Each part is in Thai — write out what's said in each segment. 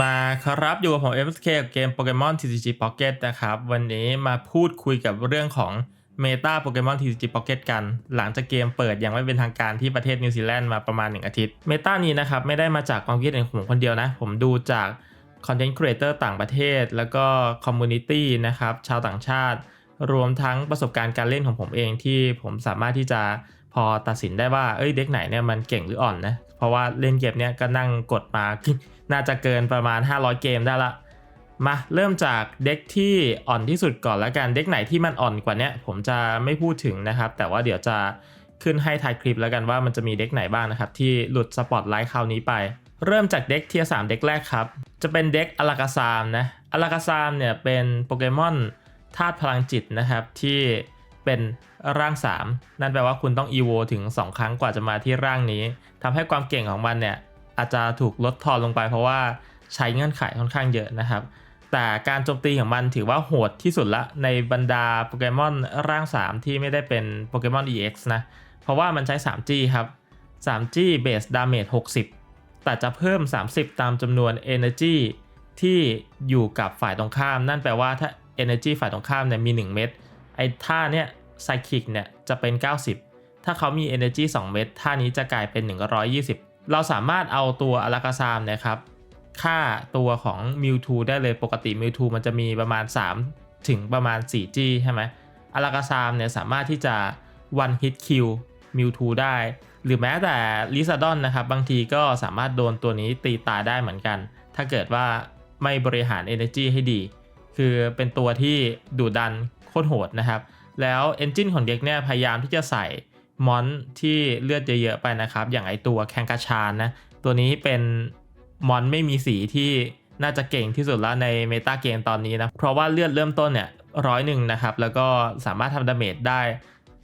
มาครับอยู่กับผม FSK กับเกม Pokemon TCG Pocket นะครับ วันนี้มาพูดคุยกับเรื่องของ Meta Pokemon TCG Pocket กัน หลังจากเกมเปิดอย่างไม่เป็นทางการที่ประเทศนิวซีแลนด์มาประมาณ 1 อาทิตย์ Meta นี้นะครับ ไม่ได้มาจากความคิดเห็นของผมคนเดียวนะ ผมดูจาก Content Creator ต่างประเทศ แล้วก็ Community นะครับ ชาวต่างชาติ รวมทั้งประสบการณ์การเล่นของผมเองที่ผมสามารถที่จะพอตัดสินได้ว่า เอ้ย เด็กไหนเนี่ยมันเก่งหรืออ่อนนะ เพราะว่าเล่นเกมเนี้ยก็นั่งกดมาน่าจะเกินประมาณ 500 เกมได้ละ มาเริ่มจากเด็กที่อ่อนที่สุดก่อนแล้วกัน เด็กไหนที่มันอ่อนกว่านี้ผมจะไม่พูดถึงนะครับ แต่ว่าเดี๋ยวจะขึ้นให้ท้ายคลิปแล้วกันว่ามันจะมีเด็กไหนบ้างนะครับ ที่หลุดสปอตไลท์คราวนี้ไป เริ่มจากเด็กเทียร์สเด็กแรกครับ จะเป็นเด็กอลากาซามนะอลากาซามเนี่ยเป็นโปเกมอนธาตุพลังจิตนะครับที่ เป็นร่าง 3 นั่นแปลว่าคุณต้องอีโวถึง 2 ครั้งกว่าจะมาที่ร่างนี้ทำให้ความเก่งของมันเนี่ยอาจจะถูกลดทอนลงไปเพราะว่าใช้เงื่อนไขค่อนข้างเยอะนะครับ แต่การโจมตีของมันถือว่าโหดที่สุดละในบรรดาโปเกมอนร่าง 3 ที่ไม่ได้เป็นโปเกมอน EX นะ เพราะว่ามันใช้ 3G ครับ 3G Base Damage 60 แต่จะเพิ่ม 30 ตามจำนวน Energy ที่อยู่กับฝ่ายตรงข้าม นั่นแปลว่าถ้า Energy ฝ่ายตรงข้ามเนี่ยมี 1 เม็ดไอ้ท่าเนี้ย ไซคิกเนี่ยจะเป็น 90 ถ้าเขามี Energy 2 เม็ดท่านี้จะกลายเป็น 120 เราสามารถเอาตัวอลากาซามนะครับค่าตัวของมิวทูได้เลยปกติมิวทูมันจะมีประมาณ 3 ถึงประมาณ 4G ใช่ไหมอลากาซามเนี่ยสามารถที่จะ one hit kill มิวทูได้ หรือแม้แต่ลิซาดอนนะครับ บางทีก็สามารถโดนตัวนี้ตีตาได้เหมือนกัน ถ้าเกิดว่าไม่บริหาร Energy ให้ดี คือเป็นตัวที่ดุดันโคตรโหดนะครับ แล้วเอนจินของเด็กเนี่ยพยายามที่จะใส่มอนที่เลือดเยอะๆไปนะครับ อย่างไอตัวแคนกาชานนะ ตัวนี้เป็นมอนไม่มีสีที่น่าจะเก่งที่สุดแล้วในเมตาเกมตอนนี้นะ เพราะว่าเลือดเริ่มต้นเนี่ยร้อยหนึ่งนะครับ แล้วก็สามารถทำดาเมจได้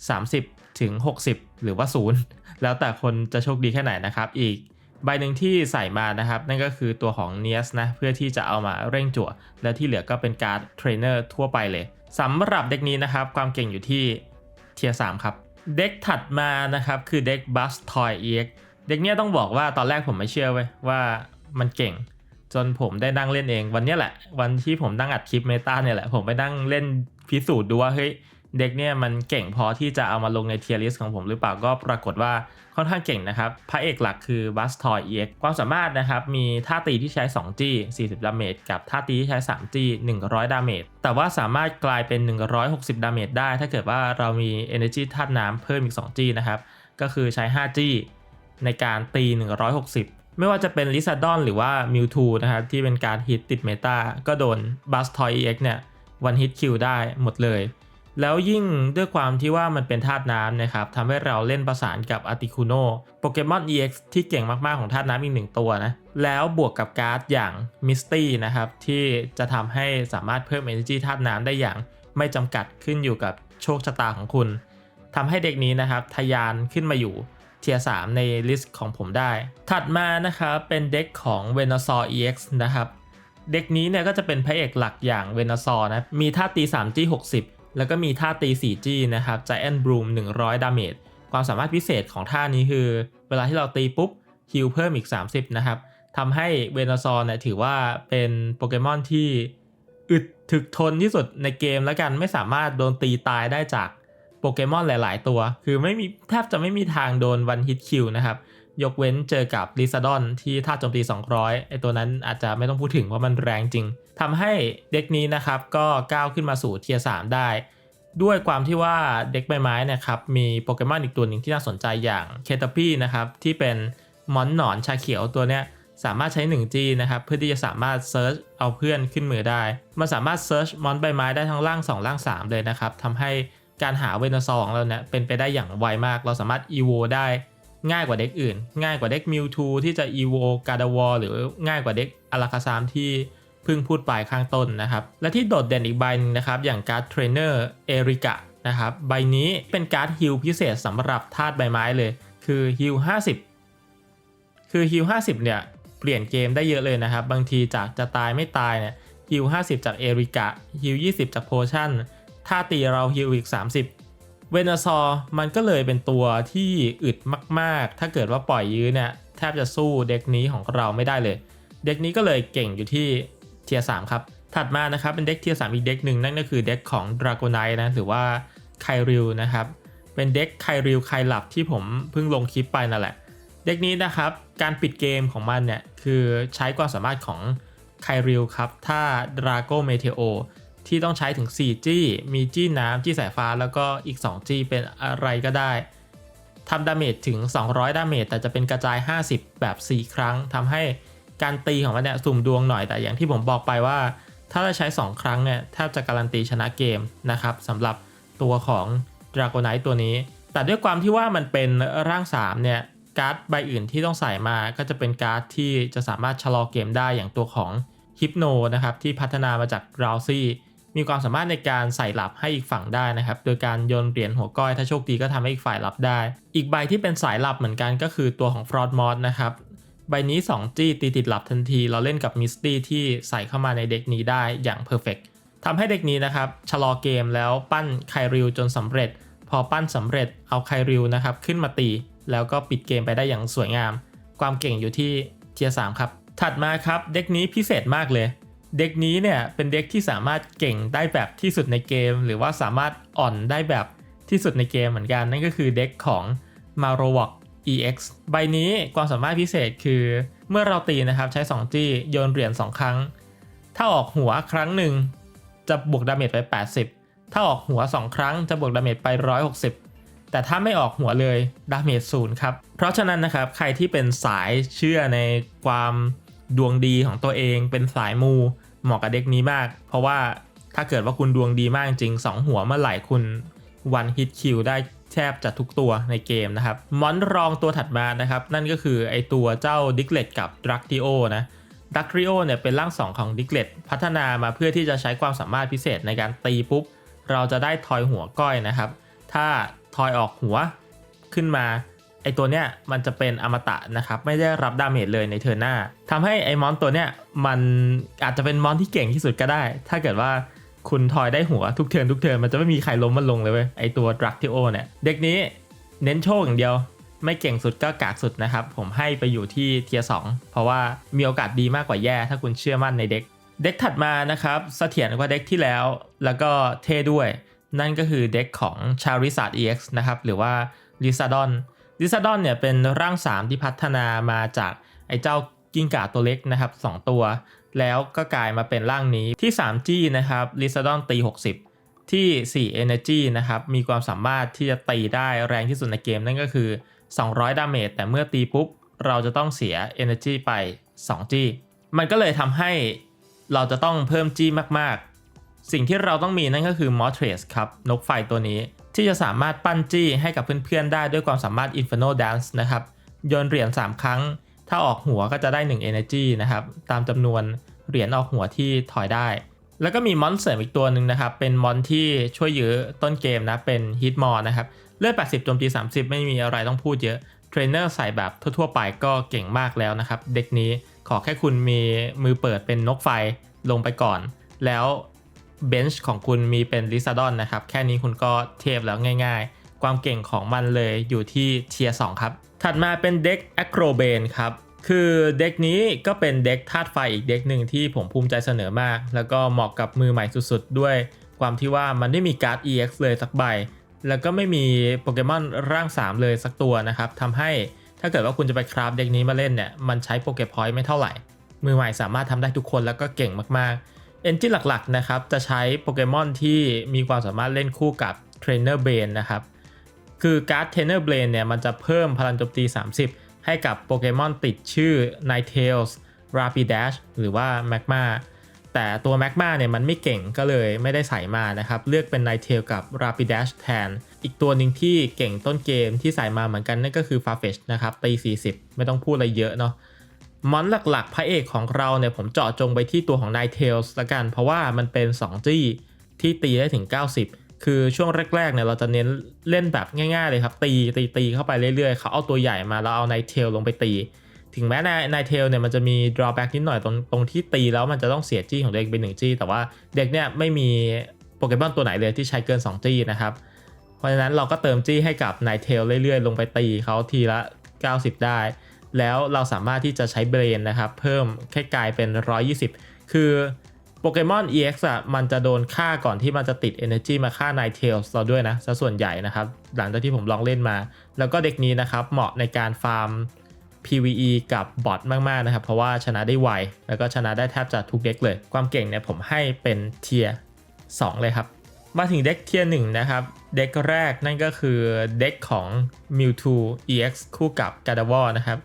30 ถึง 60 หรือว่า 0 แล้วแต่คนจะโชคดีแค่ไหนนะครับ อีก ใบหนึ่งที่ใส่มานะครับ นั่นก็คือตัวของเนียสนะ เพื่อที่จะเอามาเร่งจั่ว และที่เหลือก็เป็นการ์ดเทรนเนอร์ทั่วไปเลยสำหรับเด็กนี้นะครับ ความเก่งอยู่ที่เทียร์สครับ เด็กถัดมานะครับ คือเด็กบัสทอยเอ็กเด็กเนี้ยต้องบอกว่าตอนแรกผมไม่เชื่อเว้ยว่ามันเก่ง จนผมได้นั่งเล่นเองวันนี้แหละ วันที่ผมนั่งอัดคลิปเมตาเนี่ยแหละผมไปนั่งเล่นพิสูจน์ดูว่าเฮ้ย เด็กเนี่ยมันเก่งพอที่จะเอามาลงในเทียร์ลิสของผมหรือเปล่าก็ปรากฏว่าค่อนข้างเก่งนะครับ พระเอกหลักคือบัสทอยเอ็กความสามารถนะครับมีท่าตีที่ใช้ 2G 40 ดาเมจกับท่าตีที่ใช้ 3G 100 ดาเมจแต่ว่าสามารถกลายเป็น 160 ดาเมจได้ ถ้าเกิดว่าเรามี Energy ธาตุน้ำเพิ่มอีก 2G นะครับ ก็คือใช้ 5G ในการตี 160ไม่ว่าจะเป็นลิซาดอนหรือว่ามิวทูนะครับที่เป็นการฮิตติดเมตาก็โดนบัสทอยเอ็กเนี่ยวันฮิตคิวได้หมดเลย แล้วยิ่งด้วยความที่ว่ามันเป็นธาตุน้ำนะครับทำให้เราเล่นประสานกับอาร์ติคูโนโปเกมอน EX ที่เก่งมาก ๆ ของธาตุน้ำอีกหนึ่งตัวนะ แล้วบวกกับการ์ดอย่างมิสตี้นะครับ ที่จะทำให้สามารถเพิ่ม Energy ธาตุน้ำได้อย่างไม่จำกัดขึ้นอยู่กับโชคชะตาของคุณทำให้เด็กนี้นะครับทะยานขึ้นมาอยู่เทียร์3ในลิสต์ของผมได้ ถัดมานะครับเป็นเด็กของ v e n o s a u r EX นะครับ เด็กนี้เนี่ยก็จะเป็นพระเอกหลักอย่าง v e n o s a u r นะ มีท่าตี 3G 60 แล้วก็มีท่าตี 4G นะครับ Giant Bloom 100 ดาเมจ ความสามารถพิเศษของท่านี้คือ เวลาที่เราตีปุ๊บฮิลเพิ่มอีก 30 นะครับทำให้เวนอซอร์เนี่ยถือว่าเป็นโปเกมอนที่อึดถึกทนที่สุดในเกมแล้วกันไม่สามารถโดนตีตายได้จากโปเกมอนหลาย ๆ ตัว คือไม่มีแทบจะไม่มีทางโดนวันฮิตคิวนะครับ ยกเว้นเจอกับลิซาดอนที่ท่าโจมตี 200 ไอตัวนั้นอาจจะไม่ต้องพูดถึงว่ามันแรงจริง ทำให้เด็กนี้นะครับก็ก้าวขึ้นมาสู่เทียร์3ได้ ด้วยความที่ว่าเด็กใบไม้นะครับมีโปเกมอนอีกตัวหนึ่งที่น่าสนใจอย่างเคตาปี้นะครับที่เป็นมอนหนอนชาเขียวตัวเนี้ยสามารถใช้ 1G นะครับเพื่อที่จะสามารถเซิร์ชเอาเพื่อนขึ้นมือได้ มันสามารถเซิร์ชมอนใบไม้ได้ทั้งล่าง 2 ล่าง 3 เลยนะครับทำให้การหาเวนซองเราเนี่ยเป็นไปได้อย่างไวมาก เราสามารถ EVO ได้ง่ายกว่าเด็กอื่น ง่ายกว่าเด็กมิวทูที่จะ EVO การ์ดวอหรือง่ายกว่าเด็กอลาคาซามที่ เพิ่งพูดไปข้างต้นนะครับ และที่โดดเด่นอีกใบนึงนะครับ อย่างการ์ดเทรนเนอร์เอริกะนะครับใบนี้เป็นการ์ดฮิลพิเศษสำหรับธาตุใบไม้เลย คือฮิล50 คือฮิล50 เนี่ย เปลี่ยนเกมได้เยอะเลยนะครับ บางทีจากจะตายไม่ตายเนี่ยฮิล50 จากเอริกะฮิล20 จากโพชั่นถ้าตีเราฮิลอีก 30 เวนาซอร์มันก็เลยเป็นตัวที่อึดมาก ๆ ถ้าเกิดว่าปล่อยยื้อเนี่ย แทบจะสู้เด็กนี้ของเราไม่ได้เลย เด็กนี้ก็เลยเก่งอยู่ที่ เทียร์สครับ ถัดมานะครับเป็นเด็กเทียร์สอีกเด็กหนึ่งนั่นก็คือเด็กของ d r a g o n i t e นะหรือว่าไคริวนะครับ เป็นเด็กไคริวไคลับที่ผมเพิ่งลงคลิปไปนั่นแหละ เด็กนี้นะครับการปิดเกมของมันเนี่ยคือใช้ความสามารถของไคริวครับถ้า Drago Meteo ที่ต้องใช้ถึง 4 จี้ มีจี้น้ำจี้สายฟ้าแล้วก็อีก 2 จี้เป็นอะไรก็ได้ทำดาเมจถึง 200 ดาเมจแต่จะเป็นกระจาย 50 แบบ 4 ครั้งทำให้ การตีของมันเนี่ยสุ่มดวงหน่อยแต่อย่างที่ผมบอกไปว่า ถ้าเราใช้ 2 ครั้งเนี่ยแทบจะการันตีชนะเกมนะครับสำหรับตัวของ d r a g o n i t e ตัวนี้ แต่ด้วยความที่ว่ามันเป็นร่าง 3 เนี่ยการ์ดใบอื่นที่ต้องใส่มาก็จะเป็นการ์ดที่จะสามารถชะลอเกมได้อย่างตัวของฮิปโนนะครับที่พัฒนามาจากราวซี่มีความสามารถในการใส่หลับให้อีกฝั่งได้นะครับ โดยการโยนเหรียญหัวก้อยถ้าโชคดีก็ทำให้อีกฝ่ายหลับได้ อีกใบที่เป็นสายหลับเหมือนกันก็คือตัวของ Fraud Mod นะครับ ใบนี้ 2 จี้ตีติดหลับทันที เราเล่นกับมิสตี้ที่ใส่เข้ามาในเด็กนี้ได้อย่างเพอร์เฟกทำให้เด็กนี้นะครับชะลอเกมแล้วปั้นไคริวจนสำเร็จ พอปั้นสำเร็จเอาไคริวนะครับขึ้นมาตี แล้วก็ปิดเกมไปได้อย่างสวยงาม ความเก่งอยู่ที่เทียร์สครับ ถัดมาครับเด็กนี้พิเศษมากเลย เด็กนี้เนี่ยเป็นเด็กที่สามารถเก่งได้แบบที่สุดในเกม หรือว่าสามารถอ่อนได้แบบที่สุดในเกมเหมือนกันนั่นก็คือเด็กของ m a r o w a k EX ใบนี้ความสามารถพิเศษคือเมื่อเราตีนะครับใช้ 2 จี้โยนเหรียญ2 ครั้ง ถ้าออกหัวครั้งหนึ่งจะบวกดาเมจไป 80 ถ้าออกหัว 2 ครั้งจะบวกดาเมจไป 160 แต่ถ้าไม่ออกหัวเลยดาเมจศูนย์ครับ เพราะฉะนั้นนะครับใครที่เป็นสายเชื่อในความดวงดีของตัวเอง เป็นสายมูเหมาะกับเด็กนี้มาก เพราะว่าถ้าเกิดว่าคุณดวงดีมากจริง 2 หัวเมื่อไหร่คุณวันฮิตคิวได้ แทบจะทุกตัวในเกมนะครับมอนรองตัวถัดมานะครับ นั่นก็คือไอตัวเจ้าดิกเลตกับดรักติโอนะดักริโอเนี่ยเป็นร่าง2ของดิกเลตพัฒนามาเพื่อที่จะใช้ความสามารถพิเศษในการตีปุ๊บ เราจะได้ทอยหัวก้อยนะครับ ถ้าทอยออกหัวขึ้นมาไอตัวเนี้ยมันจะเป็นอมตะนะครับ ไม่ได้รับดาเมจเลยในเทอร์หน้าทำให้ไอมอนตัวเนี้ยมันอาจจะเป็นมอนที่เก่งที่สุดก็ได้ ถ้าเกิดว่า คุณทอยได้หัวทุกเทิร์นทุกเทิร์นมันจะไม่มีใครล้มมันลงเลยเว้ยไอตัวดรักทิโอเนี่ย เด็กนี้เน้นโชคอย่างเดียว ไม่เก่งสุดก็กากสุดนะครับ ผมให้ไปอยู่ที่เทียร์สเพราะว่ามีโอกาสดีมากกว่าแย่ถ้าคุณเชื่อมั่นในเด็ก เด็กถัดมานะครับเสถียรกว่าเด็กที่แล้ว แล้วก็เท่ด้วย นั่นก็คือเด็กของชาริสาร์ดเอ็กซ์นะครับหรือว่าลิซาดอนลิซาดอนเนี่ยเป็นร่าง 3 ที่พัฒนามาจากไอเจ้ากิ้งก่าตัวเล็กนะครับ 2 ตัว แล้วก็กลายมาเป็นร่างนี้ที่ 3G นะครับลิซาดอนตี 60 ที่ 4 Energy นะครับ มีความสามารถที่จะตีได้แรงที่สุดในเกมนั่นก็คือ 200 ดาเมจแต่เมื่อตีปุ๊บ เราจะต้องเสีย Energy ไป 2G มันก็เลยทำให้เราจะต้องเพิ่ม G มากๆ สิ่งที่เราต้องมีนั่นก็คือ m o t r e s ครับ นกไฟตัวนี้ ที่จะสามารถปั้นจี้ให้กับเพื่อนๆ ได้ด้วยความสามารถ Inferno Dance นะครับโยนเหรียญ3 ครั้ง ถ้าออกหัวก็จะได้ 1 Energy นะครับ ตามจำนวนเหรียญออกหัวที่ถอยได้ แล้วก็มีมอนเสริมอีกตัวหนึ่งนะครับ เป็นมอนที่ช่วยยื้อต้นเกมนะ เป็นฮิตมอนนะครับ เลือด 80 โจมตี 30 ไม่มีอะไรต้องพูดเยอะ เทรนเนอร์ใส่แบบทั่วๆไปก็เก่งมากแล้วนะครับ เด็กนี้ขอแค่คุณมีมือเปิดเป็นนกไฟลงไปก่อน แล้วเบนช์ของคุณมีเป็นลิซาดอนนะครับ แค่นี้คุณก็เทพแล้วง่าย ๆ ความเก่งของมันเลยอยู่ที่เทียร์สครับ ถัดมาเป็นเด็กแอคโรเบนครับคือเด็กนี้ก็เป็นเด็กธาตุไฟอีกเด็กหนึ่งที่ผมภูมิใจเสนอมาก แล้วก็เหมาะกับมือใหม่สุดๆ ด้วย ความที่ว่ามันไม่มีการ์ด EX เลยสักใบ แล้วก็ไม่มีโปเกมอนร่าง 3 เลยสักตัวนะครับทำให้ถ้าเกิดว่าคุณจะไปคราฟเด็กนี้มาเล่นเนี่ย มันใช้โปเกพอยต์ไม่เท่าไหร่ มือใหม่สามารถทำได้ทุกคนแล้วก็เก่งมากๆ เอนจินหลักๆนะครับจะใช้โปเกมอนที่มีความสามารถเล่นคู่กับเทรนเนอร์เบนนะครับ คือการ์ดเทนเนอร์เบลนเนี่ยมันจะเพิ่มพลังโจมตี 30 ให้กับโปเกมอนติดชื่อ Ninetales Rapidash หรือว่า Magma แต่ตัว Magma เนี่ยมันไม่เก่งก็เลยไม่ได้ใส่มานะครับ เลือกเป็น Ninetale กับ Rapidash แทน อีกตัวหนึ่งที่เก่งต้นเกมที่ใส่มาเหมือนกันนั่นก็คือ Farfetch นะครับตี 40 ไม่ต้องพูดอะไรเยอะเนาะมอนหลักๆ พระเอกของเราเนี่ยผมเจาะจงไปที่ตัวของ Ninetales ละกัน เพราะว่ามันเป็น 2 จี้ที่ตีได้ถึง 90 คือช่วงแรกๆเนี่ยเราจะเน้นเล่นแบบง่ายๆเลยครับ ตีตีตีเข้าไปเรื่อยๆเขาเอาตัวใหญ่มาแล้วเอา Ninetale ลงไปตี ถึงแม้ใน Ninetale เนี่ยมันจะมี drawback นิดหน่อยตรงตรงที่ตีแล้วมันจะต้องเสียจี้ของตัวเองเป็น1จี้ แต่ว่าเด็กเนี่ยไม่มีโปเกมอนตัวไหนเลยที่ใช้เกิน 2 จี้นะครับเพราะฉะนั้นเราก็เติมจี้ให้กับ Ninetale เรื่อยๆ ลงไปตีเขาทีละ 90 ได้ แล้วเราสามารถที่จะใช้เบรนนะครับเพิ่มแค่กลายเป็น 120 คือ โปเกมอน EX อะมันจะโดนฆ่าก่อนที่มันจะติด Energy มาฆ่า Ninetales เราด้วยนะซะส่วนใหญ่นะครับ หลังจากที่ผมลองเล่นมา แล้วก็เด็กนี้นะครับ เหมาะในการฟาร์ม PVE กับบอทมาก ๆ นะครับ เพราะว่าชนะได้ไว แล้วก็ชนะได้แทบจะทุกเด็กเลย ความเก่งเนี่ยผมให้เป็นเทียร์2เลยครับ มาถึงเด็กเทียร์หนึ่งนะครับ เด็กแรกนั่นก็คือเด็กของ Mewtwo EX คู่กับ g a r d e v o r นะครับ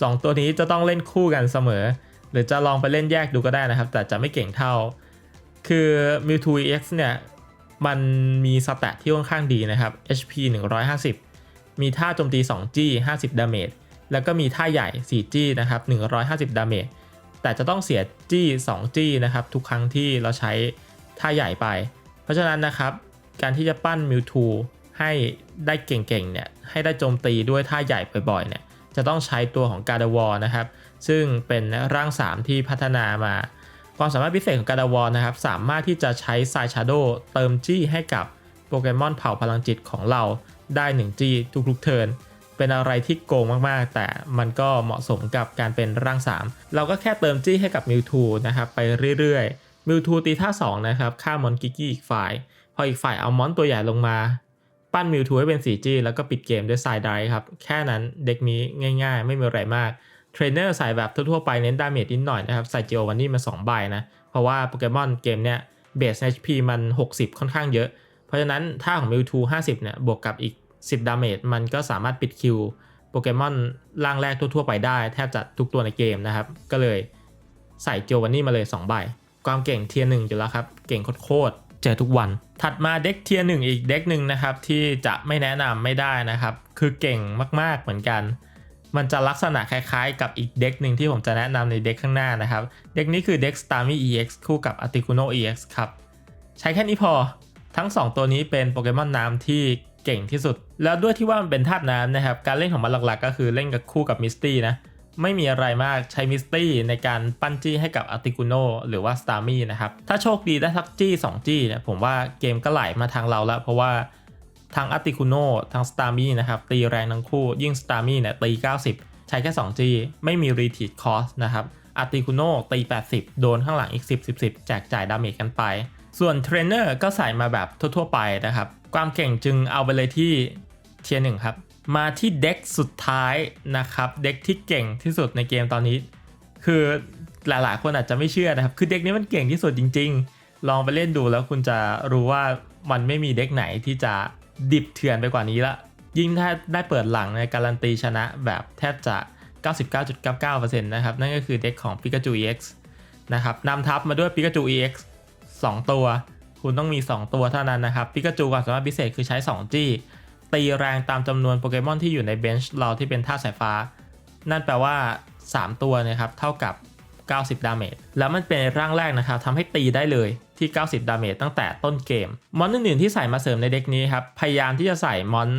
สองตัวนี้จะต้องเล่นคู่กันเสมอ หรือจะลองไปเล่นแยกดูก็ได้นะครับ แต่จะไม่เก่งเท่า คือ Mewtwo EX เนี่ย มันมีสแตทที่ค่อนข้างดีนะครับ HP 150 มีท่าโจมตี 2G 50 ดาเมจ แล้วก็มีท่าใหญ่ 4G นะครับ 150 ดาเมจ แต่จะต้องเสีย G 2G นะครับ ทุกครั้งที่เราใช้ท่าใหญ่ไป เพราะฉะนั้นนะครับ การที่จะปั้น Mewtwo ให้ได้เก่งๆเนี่ย ให้ได้โจมตีด้วยท่าใหญ่บ่อยๆเนี่ย จะต้องใช้ตัวของ g a r d e v o r นะครับ ซึ่งเป็นร่าง 3 ที่พัฒนามา ความสามารถพิเศษของ g a r d e v o r นะครับ สามารถที่จะใช้ s i ช Shadow เติมจี้ให้กับโปเกมอนเผ่าพลังจิตของเราได้1จี้ทุกๆเทิร์นเป็นอะไรที่โกงมากๆ แต่มันก็เหมาะสมกับการเป็นร่าง 3 เราก็แค่เติมจี้ให้กับมิวทูนะครับไปเรื่อยๆมิวทูตีท่า2นะครับฆ่ามอนกิกกี้อีกฝ่าย พออีกฝ่ายเอามอนตัวใหญ่ลงมา ปั้นมิวทูให้เป็น 4G แล้วก็ปิดเกมด้วยไซด์ไดครับ แค่นั้นเด็กนี้ง่ายๆ ไม่มีอะไรมาก เทรนเนอร์ใส่แบบทั่วๆไปเน้นดาเมจนิดหน่อยนะครับใส่เจโอวันนี่มา2ใบนะ เพราะว่าโปเกมอนเกมเนี้ยเบส HP มัน 60 ค่อนข้างเยอะ เพราะฉะนั้นท่าของมิวทู50เนี่ยบวกกับอีก 10 ดาเมจมันก็สามารถปิดคิวโปเกมอนร่างแรกทั่วๆไปได้ แทบจะทุกตัวในเกมนะครับ ก็เลยใส่เจโอวันนี่มาเลย2ใบความเก่งเทียร์หนึ่งอยู่แล้วครับเก่งโคตร จอทุกวัน ถัดมาเด็กเทียร์หนึ่งอีกเด็กหนึ่งนะครับ ที่จะไม่แนะนำไม่ได้นะครับ คือเก่งมากๆเหมือนกัน มันจะลักษณะคล้ายๆ กับอีกเด็กหนึ่งที่ผมจะแนะนำในเด็กข้างหน้านะครับ เด็กนี้คือเด็ก Starmie EX คู่กับ Articuno EX ครับ ใช้แค่นี้พอทั้ง 2 ตัวนี้เป็นโปเกมอนน้ำที่เก่งที่สุด แล้วด้วยที่ว่ามันเป็นธาตุน้ำนะครับ การเล่นของมันหลักๆ ก็คือเล่นกับคู่กับมิสตี้นะ ไม่มีอะไรมากใช้มิสตี้ในการปั้นจี้ให้กับอาร์ติกุโนหรือว่าสตาร์มี่นะครับ ถ้าโชคดีได้ทักจี้ 2 จี้เนี่ยผมว่าเกมก็ไหลมาทางเราแล้ว เพราะว่าทั้งอาร์ติกุโนทั้งสตาร์มี่นะครับ ตีแรงทั้งคู่ยิ่งสตาร์มี่เนี่ยตี 90 ใช้แค่2จี้ไม่มีรีทีดคอสนะครับอาร์ติกุโนตี 80 โดนข้างหลังอีก 10 10 10 แจกจ่ายดาเมจกันไป ส่วนเทรนเนอร์ก็ใส่มาแบบทั่ว ๆ ไปนะครับ ความเก่งจึงเอาไปเลยที่เทียร์หนึ่งครับ มาที่เด็กสุดท้ายนะครับ เด็กที่เก่งที่สุดในเกมตอนนี้ คือหลายๆ คนอาจจะไม่เชื่อนะครับ คือเด็กนี้มันเก่งที่สุดจริง ๆ ลองไปเล่นดูแล้วคุณจะรู้ว่ามันไม่มีเด็กไหนที่จะดิบเถื่อนไปกว่านี้ละ ยิ่งถ้าได้เปิดหลังในการันตีชนะแบบแทบจะ 99.99%นะครับ นั่นก็คือเด็กของ Pikachu EX นะครับนำทัพมาด้วย Pikachu EX 2 ตัว คุณต้องมี 2 ตัวเท่านั้นนะครับปิกาจูความสามารถพิเศษคือใช้2จี้ ตีแรงตามจำนวนโปเกมอนที่อยู่ในเบนช์เราที่เป็นท่าสายฟ้า นั่นแปลว่า 3 ตัวนะครับเท่ากับ 90 ดาเมจ แล้วมันเป็นร่างแรกนะครับทำให้ตีได้เลยที่ 90 ดาเมจตั้งแต่ต้นเกม มอนอื่นๆที่ใส่มาเสริมในเด็กนี้ครับ พยายามที่จะใส่มอน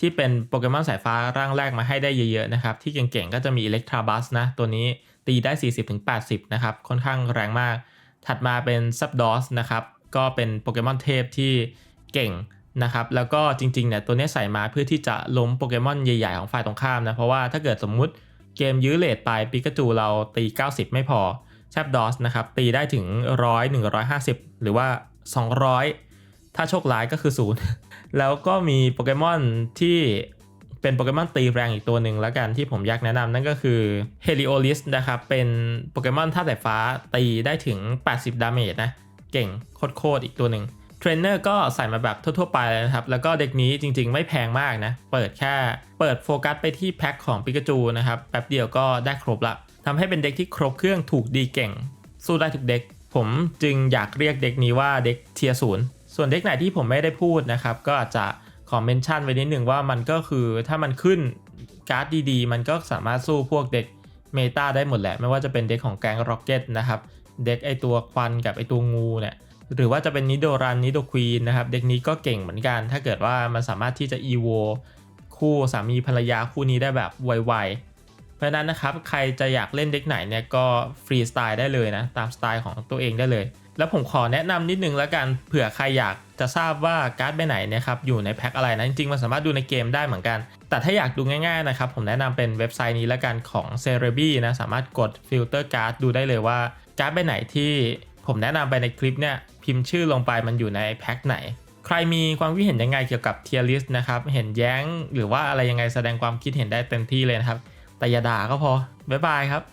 ที่เป็นโปเกมอนสายฟ้าร่างแรกมาให้ได้เยอะๆนะครับ ที่เก่งๆ ก็จะมีอิเล็กทราบัสนะ ตัวนี้ตีได้ 40-80 นะครับ ค่อนข้างแรงมาก ถัดมาเป็นซับดอสนะครับ ก็เป็นโปเกมอนเทพที่เก่ง นะครับแล้วก็จริงๆเนี่ยตัวนี้ใส่มาเพื่อที่จะล้มโปเกมอนใหญ่ๆของฝ่ายตรงข้ามนะเพราะว่าถ้าเกิดสมมุติเกมยื้อเลทไปปิกาจูเราตี 90 ไม่พอแซบดอสนะครับตีได้ถึง 100 150 หรือว่า 200 ถ้าโชคร้ายก็คือ 0 แล้วก็มีโปเกมอนที่เป็นโปเกมอนตีแรงอีกตัวหนึ่งแล้วกันที่ผมอยากแนะนำนั่นก็คือ Heliolisk นะครับเป็นโปเกมอนท่าสายฟ้าตีได้ถึง 80 ดาเมจนะเก่งโคตรๆอีกตัวหนึ่ง เทรนเนอร์ก็ใส่มาแบบทั่วๆไปเลยนะครับ แล้วก็เด็กนี้จริงๆ ไม่แพงมากนะ เปิดแค่เปิดโฟกัสไปที่แพ็คของปิกาจูนะครับ แป๊บเดียวก็ได้ครบละทำให้เป็นเด็กที่ครบเครื่องถูกดีเก่ง สู้ได้ทุกเด็ก ผมจึงอยากเรียกเด็กนี้ว่าเด็กเทียศูนย์ส่วนเด็กไหนที่ผมไม่ได้พูดนะครับ ก็อาจจะขอเมนชั่นไว้นิดหนึ่งว่ามันก็คือถ้ามันขึ้นการ์ดดีๆ มันก็สามารถสู้พวกเด็กเมตาได้หมดแหละ ไม่ว่าจะเป็นเด็กของแกงร็อกเก็ตนะครับ เด็กไอตัวควันกับไอตัวงูเนี่ย หรือว่าจะเป็นนิโดรันนิโดควีนนะครับเด็กนี้ก็เก่งเหมือนกัน ถ้าเกิดว่ามันสามารถที่จะอีโวคู่สามีภรรยาคู่นี้ได้แบบไวเพราะนั้นนะครับใครจะอยากเล่นเด็กไหนเนี่ยก็ฟรีสไตล์ได้เลยนะตามสไตล์ของตัวเองได้เลย แล้วผมขอแนะนำนิดนึงแล้วกันเผื่อใครอยากจะทราบว่าการ์ดใบไหนนะครับอยู่ในแพ็คอะไรนะจริงๆมันสามารถดูในเกมได้เหมือนกัน แต่ถ้าอยากดูง่ายๆนะครับผมแนะนำเป็นเว็บไซต์นี้แล้วกันของ c e r e b i นะสามารถกดฟิลเตอร์การ์ดดูได้เลยว่าการ์ดใบไหนที่ ผมแนะนำไปในคลิปเนี่ยพิมพ์ชื่อลงไปมันอยู่ในแพ็คไหน ใครมีความคิดเห็นยังไงเกี่ยวกับเทียร์ลิสต์นะครับ เห็นแย้งหรือว่าอะไรยังไงแสดงความคิดเห็นได้เต็มที่เลยนะครับ แต่อย่าด่าก็พอ บ๊ายบายครับ